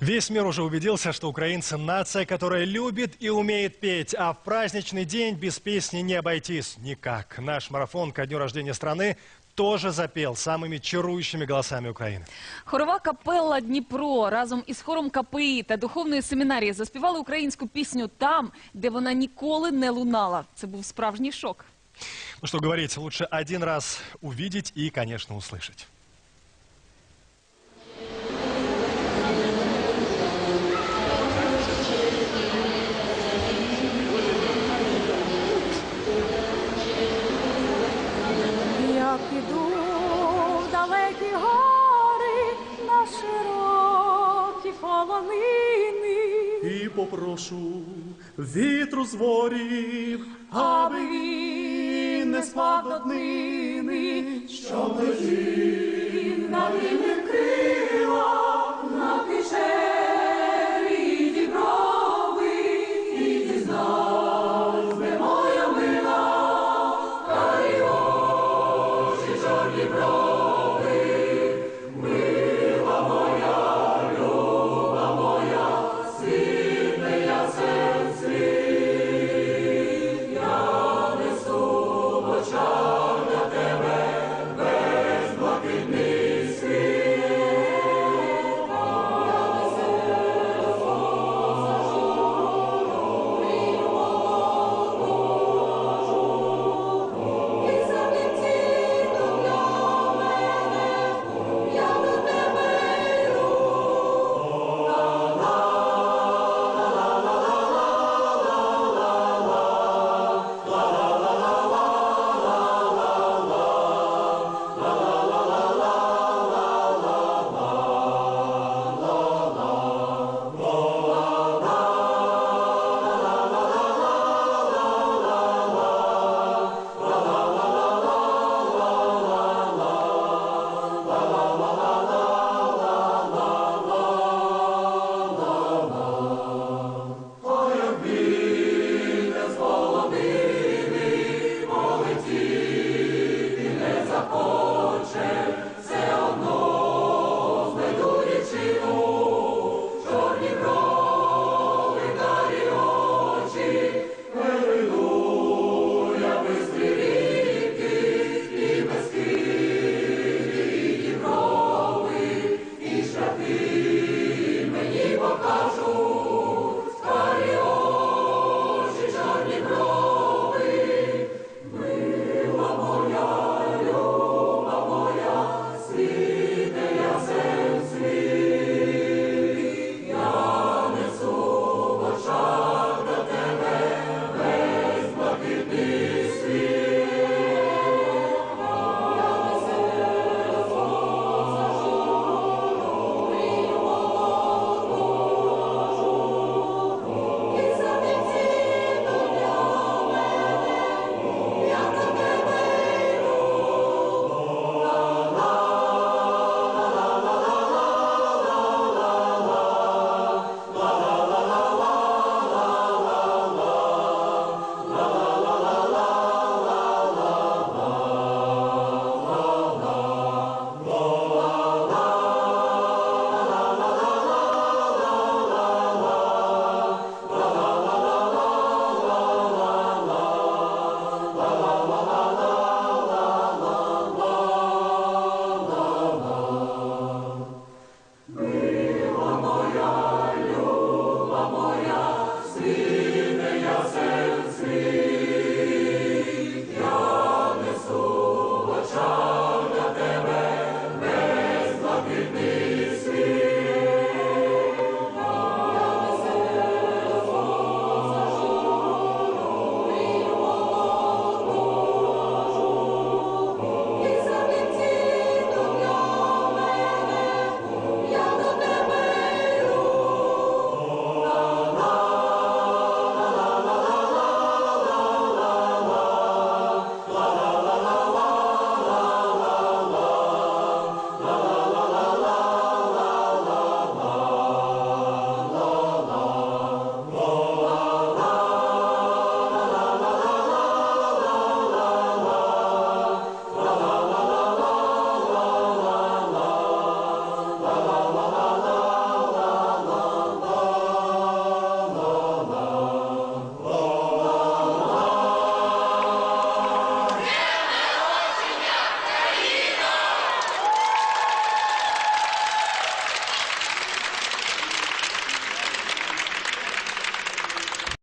Весь мир уже убедился, что украинцы – нация, которая любит и умеет петь. А в праздничный день без песни не обойтись никак. Наш марафон ко дню рождения страны тоже запел самыми чарующими голосами України. Хорова капелла Дніпро разом із хором КПІ та духовної семінарії заспівали українську пісню там, де вона ніколи не лунала. Це був справжній шок. Ну что говорить, лучше один раз увидеть и, конечно, услышать. Піду далекі гори на широкі полонини, І попрошу вітру з ворів, аби він не спав до днини, щоб летів на вільних крилах, liberal.